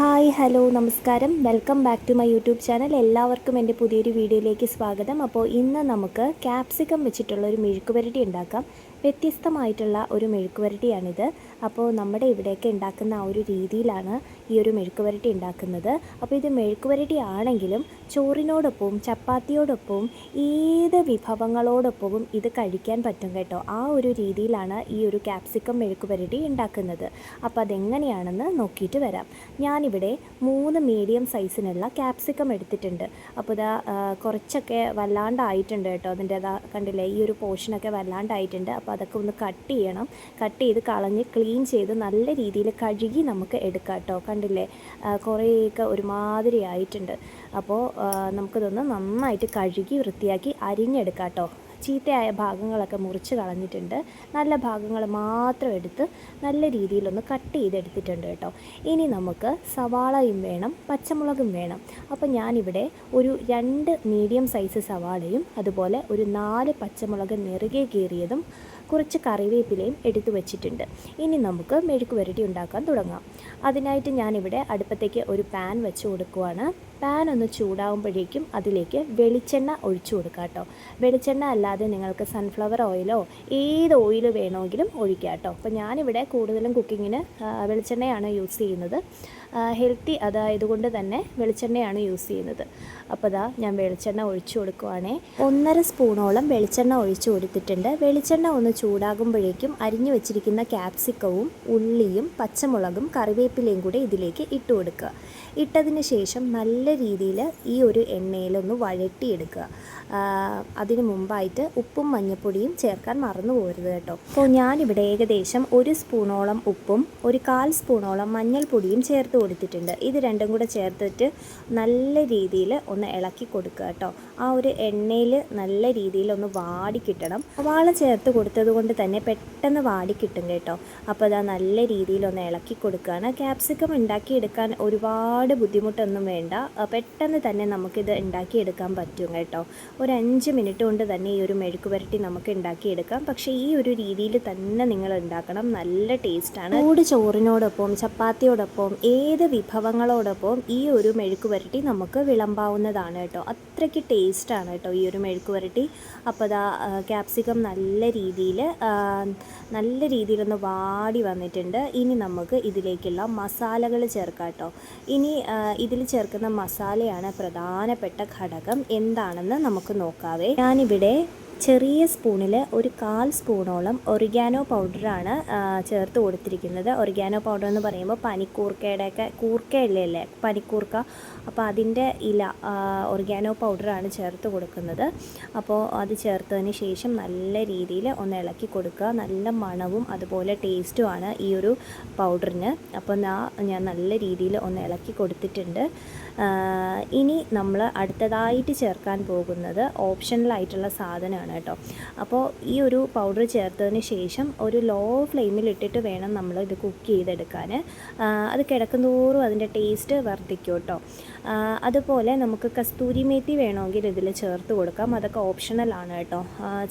Hi hello നമസ്കാരം. Welcome back to my YouTube channel. എല്ലാവർക്കും എന്റെ പുതിയൊരു വീഡിയോയിലേക്ക് സ്വാഗതം. അപ്പോൾ ഇന്ന് നമുക്ക് ക്യാപ്സിക്കം വെച്ചിട്ടുള്ള ഒരു മെഴുക്കുപുരട്ടി ഉണ്ടാക്കാം. വ്യത്യസ്തമായിട്ടുള്ള ഒരു മെഴുക്കുപുരട്ടിയാണിത് അപ്പോൾ നമ്മുടെ ഇവിടെയൊക്കെ ഉണ്ടാക്കുന്ന ആ ഒരു രീതിയിലാണ് ഈ ഒരു മെഴുക്ക് വരട്ടി ഉണ്ടാക്കുന്നത്. അപ്പോൾ ഇത് മെഴുക്ക് വരട്ടി ആണെങ്കിലും ചോറിനോടൊപ്പവും ചപ്പാത്തിയോടൊപ്പവും ഏത് വിഭവങ്ങളോടൊപ്പവും ഇത് കഴിക്കാൻ പറ്റും കേട്ടോ. ആ ഒരു രീതിയിലാണ് ഈ ഒരു ക്യാപ്സിക്കം മെഴുക്ക് വരട്ടി ഉണ്ടാക്കുന്നത്. അപ്പോൾ അതെങ്ങനെയാണെന്ന് നോക്കിയിട്ട് വരാം. ഞാനിവിടെ മൂന്ന് മീഡിയം സൈസിനുള്ള ക്യാപ്സിക്കം എടുത്തിട്ടുണ്ട്. അപ്പോൾ ഇതാ കുറച്ചൊക്കെ വല്ലാണ്ടായിട്ടുണ്ട് കേട്ടോ. അതിന്റെ അതാ കണ്ടില്ലേ ഈ ഒരു പോർഷനൊക്കെ വല്ലാണ്ടായിട്ടുണ്ട്. അപ്പോൾ അതൊക്കെ ഒന്ന് കട്ട് ചെയ്യണം. കട്ട് ചെയ്ത് കളഞ്ഞ് ക്ലീൻ ചെയ്ത് നല്ല രീതിയിൽ കഴുകി നമുക്ക് എടുക്കാം കേട്ടോ. കണ്ടില്ലേ? കുറേയൊക്കെ ഒരുമാതിരി ആയിട്ടുണ്ട് അപ്പോൾ നമുക്കിതൊന്ന് നന്നായിട്ട് കഴുകി വൃത്തിയാക്കി അരിഞ്ഞെടുക്കാം കേട്ടോ ചീത്തയായ ഭാഗങ്ങളൊക്കെ മുറിച്ച് കളഞ്ഞിട്ടുണ്ട്. നല്ല ഭാഗങ്ങൾ മാത്രം എടുത്ത് നല്ല രീതിയിലൊന്ന് കട്ട് ചെയ്തെടുത്തിട്ടുണ്ട് കേട്ടോ. ഇനി നമുക്ക് സവാളയും വേണം പച്ചമുളകും വേണം. അപ്പോൾ ഞാനിവിടെ ഒരു രണ്ട് മീഡിയം സൈസ് സവാളയും അതുപോലെ ഒരു നാല് പച്ചമുളക് നെറുകെ കീറിയതും കുറച്ച് കറിവേപ്പിലയും എടുത്തു വെച്ചിട്ടുണ്ട്. ഇനി നമുക്ക് മെഴുക്ക് വരട്ടി ഉണ്ടാക്കാൻ തുടങ്ങാം. അതിനായിട്ട് ഞാനിവിടെ അടുപ്പത്തേക്ക് ഒരു പാൻ വെച്ച് കൊടുക്കുവാണ്. പാൻ ഒന്ന് ചൂടാകുമ്പോഴേക്കും അതിലേക്ക് വെളിച്ചെണ്ണ ഒഴിച്ചു കൊടുക്കുക കേട്ടോ. വെളിച്ചെണ്ണ അല്ലാതെ നിങ്ങൾക്ക് സൺഫ്ലവർ ഓയിലോ ഏത് ഓയിൽ വേണമെങ്കിലും ഒഴിക്കുക കേട്ടോ. അപ്പോൾ ഞാനിവിടെ കൂടുതലും കുക്കിങ്ങിന് വെളിച്ചെണ്ണയാണ് യൂസ് ചെയ്യുന്നത്. ഹെൽത്തി അതായതുകൊണ്ട് തന്നെ വെളിച്ചെണ്ണയാണ് യൂസ് ചെയ്യുന്നത്. അപ്പോൾ ദാ ഞാൻ വെളിച്ചെണ്ണ ഒഴിച്ചു കൊടുക്കുവാണേ. ഒന്നര സ്പൂണോളം വെളിച്ചെണ്ണ ഒഴിച്ചു കൊടുത്തിട്ടുണ്ട്. വെളിച്ചെണ്ണ ഒന്ന് ചൂടാകുമ്പോഴേക്കും അരിഞ്ഞു വെച്ചിരിക്കുന്ന ക്യാപ്സിക്കവും ഉള്ളിയും പച്ചമുളകും കറിവേപ്പിലയും കൂടെ ഇതിലേക്ക് ഇട്ട് കൊടുക്കുക ഇട്ടതിന് ശേഷം നല്ല രീതിയിൽ ഈ ഒരു എണ്ണയിലൊന്ന് വഴട്ടിയെടുക്കുക അതിന് മുമ്പായിട്ട് ഉപ്പും മഞ്ഞൾപ്പൊടിയും ചേർക്കാൻ മറന്നു പോകരുത് കേട്ടോ. അപ്പോൾ ഞാനിവിടെ ഏകദേശം ഒരു സ്പൂണോളം ഉപ്പും ഒരു കാൽ സ്പൂണോളം മഞ്ഞൾപ്പൊടിയും ചേർത്ത് കൊടുത്തിട്ടുണ്ട്. ഇത് രണ്ടും കൂടെ ചേർത്തിട്ട് നല്ല രീതിയിൽ ഒന്ന് ഇളക്കി കൊടുക്കുക കേട്ടോ. ആ ഒരു എണ്ണയിൽ നല്ല രീതിയിൽ ഒന്ന് വാടി കിട്ടണം. സവാള ചേർത്ത് കൊടുത്തത് കൊണ്ട് തന്നെ പെട്ടെന്ന് വാടി കിട്ടും കേട്ടോ. അപ്പോൾ അതാ നല്ല രീതിയിൽ ഒന്ന് ഇളക്കി കൊടുക്കുകയാണ്. ക്യാപ്സിക്കം ഉണ്ടാക്കിയെടുക്കാൻ ഒരുപാട് ബുദ്ധിമുട്ടൊന്നും വേണ്ട. പെട്ടെന്ന് തന്നെ നമുക്കിത് ഉണ്ടാക്കിയെടുക്കാൻ പറ്റും കേട്ടോ. ഒരു അഞ്ച് മിനിറ്റ് കൊണ്ട് തന്നെ ഈ ഒരു മെഴുക്ക് പുരട്ടി നമുക്ക് ഉണ്ടാക്കിയെടുക്കാം. പക്ഷേ ഈ ഒരു രീതിയിൽ തന്നെ നിങ്ങൾ ഉണ്ടാക്കണം. നല്ല ടേസ്റ്റാണ് ചൂട് ചോറിനോടൊപ്പം ചപ്പാത്തിയോടൊപ്പം ഏത് വിഭവങ്ങളോടൊപ്പം ഈ ഒരു മെഴുക്ക് പുരട്ടി നമുക്ക് വിളമ്പാവുന്നതാണ് കേട്ടോ. അത്രയ്ക്ക് ടേസ്റ്റാണ് കേട്ടോ ഈ ഒരു മെഴുക്ക് പുരട്ടി. അപ്പോൾ അതാ ക്യാപ്സിക്കം നല്ല രീതിയിൽ നല്ല രീതിയിലൊന്ന് വാടി വന്നിട്ടുണ്ട്. ഇനി നമുക്ക് ഇതിലേക്കുള്ള മസാലകൾ ചേർക്കാം കേട്ടോ. ഇനി ഇതിൽ ചേർക്കുന്ന മസാലയാണ് പ്രധാനപ്പെട്ട ഘടകം. എന്താണെന്ന് നമുക്ക് നോക്കാവേ. ഞാനിവിടെ ചെറിയ സ്പൂണിൽ ഒരു കാൽ സ്പൂണോളം ഒറിഗാനോ പൗഡറാണ് ചേർത്ത് കൊടുത്തിരിക്കുന്നത്. ഒറിഗാനോ പൗഡർ എന്ന് പറയുമ്പോൾ പനിക്കൂർക്കയുടെയൊക്കെ കൂർക്കയില്ലേ അല്ലേ പനിക്കൂർക്ക. അപ്പോൾ അതിന്റെ ഇല ഒറിഗാനോ പൗഡറാണ് ചേർത്ത് കൊടുക്കുന്നത്. അപ്പോൾ അത് ചേർത്തതിന് ശേഷം നല്ല രീതിയിൽ ഒന്ന് ഇളക്കി കൊടുക്കുക. നല്ല മണവും അതുപോലെ ടേസ്റ്റുമാണ് ഈ ഒരു പൗഡറിന് അപ്പോൾ ഞാൻ നല്ല രീതിയിൽ ഒന്ന് ഇളക്കി കൊടുത്തിട്ടുണ്ട്. ഇനി നമ്മൾ അടുത്തതായിട്ട് ചേർക്കാൻ പോകുന്നത് ഓപ്ഷണലായിട്ടുള്ള സാധനമാണ്. കേട്ടോ. അപ്പോൾ ഈ ഒരു പൗഡർ ചേർത്തതിന് ശേഷം ഒരു ലോ ഫ്ലെയിമിൽ ഇട്ടിട്ട് വേണം നമ്മൾ ഇത് കുക്ക് ചെയ്തെടുക്കാൻ. അത് കിടക്കുന്തോറും അതിന്റെ ടേസ്റ്റ് വർദ്ധിക്കും കേട്ടോ. അതുപോലെ നമുക്ക് കസ്തൂരി മേത്തി വേണമെങ്കിൽ ഇതിൽ ചേർത്ത് കൊടുക്കാം. അതൊക്കെ ഓപ്ഷണൽ ആണ് കേട്ടോ.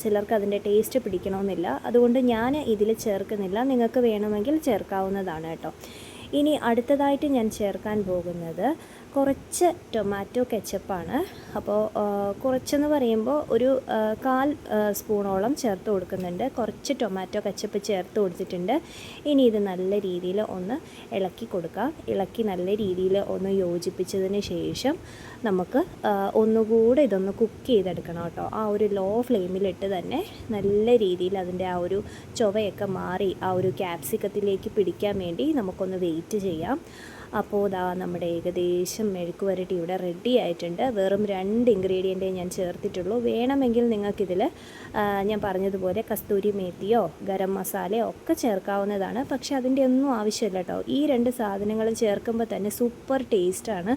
ചിലർക്ക് അതിന്റെ ടേസ്റ്റ് പിടിക്കണമെന്നില്ല. അതുകൊണ്ട് ഞാൻ ഇതിൽ ചേർക്കുന്നില്ല. നിങ്ങൾക്ക് വേണമെങ്കിൽ ചേർക്കാവുന്നതാണ് കേട്ടോ. ഇനി അടുത്തതായിട്ട് ഞാൻ ചേർക്കാൻ പോകുന്നത് കുറച്ച് ടൊമാറ്റോ കെച്ചപ്പാണ് അപ്പോൾ കുറച്ചെന്ന് പറയുമ്പോൾ ഒരു കാൽ സ്പൂണോളം ചേർത്ത് കൊടുക്കുന്നുണ്ട്. കുറച്ച് ടൊമാറ്റോ കെച്ചപ്പ് ചേർത്ത് കൊടുത്തിട്ടുണ്ട്. ഇനി ഇത് നല്ല രീതിയിൽ ഒന്ന് ഇളക്കി കൊടുക്കാം. ഇളക്കി നല്ല രീതിയിൽ ഒന്ന് യോജിപ്പിച്ചതിന് ശേഷം നമുക്ക് ഒന്നുകൂടെ ഇതൊന്ന് കുക്ക് ചെയ്തെടുക്കണം കേട്ടോ. ആ ഒരു ലോ ഫ്ലെയിമിലിട്ട് തന്നെ നല്ല രീതിയിൽ അതിന്റെ ആ ഒരു ചൊവയൊക്കെ മാറി ആ ഒരു ക്യാപ്സിക്കത്തിലേക്ക് പിടിക്കാൻ വേണ്ടി നമുക്കൊന്ന് വെയിറ്റ് ചെയ്യാം. അപ്പോൾ ഇതാ നമ്മുടെ ഏകദേശം മെഴുക്ക് വരട്ടി ഇവിടെ റെഡി ആയിട്ടുണ്ട്. വെറും രണ്ട് ഇൻഗ്രീഡിയന്റേ ഞാൻ ചേർത്തിട്ടുള്ളൂ. വേണമെങ്കിൽ നിങ്ങൾക്കിതിൽ ഞാൻ പറഞ്ഞതുപോലെ കസ്തൂരി മേത്തിയോ ഗരം മസാലയോ ഒക്കെ ചേർക്കാവുന്നതാണ്. പക്ഷേ അതിന്റെ ഒന്നും ആവശ്യമില്ല കേട്ടോ. ഈ രണ്ട് സാധനങ്ങൾ ചേർക്കുമ്പോൾ തന്നെ സൂപ്പർ ടേസ്റ്റാണ്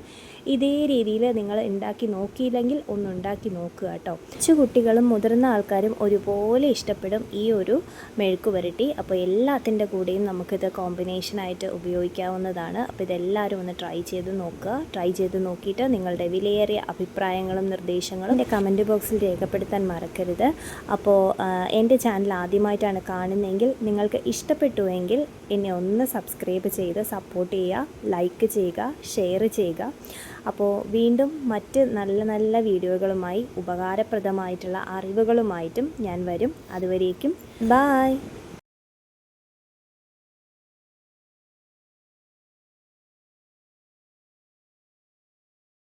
ഇതേ രീതിയിൽ നിങ്ങൾ ഉണ്ടാക്കി നോക്കിയില്ലെങ്കിൽ ഒന്ന് ഉണ്ടാക്കി നോക്കുക കേട്ടോ. കൊച്ചു കുട്ടികളും മുതിർന്ന ആൾക്കാരും ഒരുപോലെ ഇഷ്ടപ്പെടും ഈ ഒരു മെഴുക്ക് വരട്ടി അപ്പോൾ എല്ലാത്തിന്റെ കൂടെയും നമുക്കിത് കോമ്പിനേഷനായിട്ട് ഉപയോഗിക്കാവുന്നതാണ്. അപ്പോൾ ഇത് എല്ലാവരും ഒന്ന് ട്രൈ ചെയ്ത് നോക്കുക. ട്രൈ ചെയ്ത് നോക്കിയിട്ട് നിങ്ങളുടെ വിലയേറിയ അഭിപ്രായങ്ങളും നിർദ്ദേശങ്ങളും എന്റെ കമന്റ് ബോക്സിൽ രേഖപ്പെടുത്താൻ മറക്കരുത്. അപ്പോൾ എന്റെ ചാനൽ ആദ്യമായിട്ടാണ് കാണുന്നതെങ്കിൽ നിങ്ങൾക്ക് ഇഷ്ടപ്പെട്ടുവെങ്കിൽ എന്നെ ഒന്ന് സബ്സ്ക്രൈബ് ചെയ്ത് സപ്പോർട്ട് ചെയ്യുക ലൈക്ക് ചെയ്യുക ഷെയർ ചെയ്യുക. അപ്പോൾ വീണ്ടും മറ്റ് നല്ല നല്ല വീഡിയോകളുമായി ഉപകാരപ്രദമായിട്ടുള്ള അറിവുകളുമായിട്ടും ഞാൻ വരും. അതുവരേക്കും ബായ്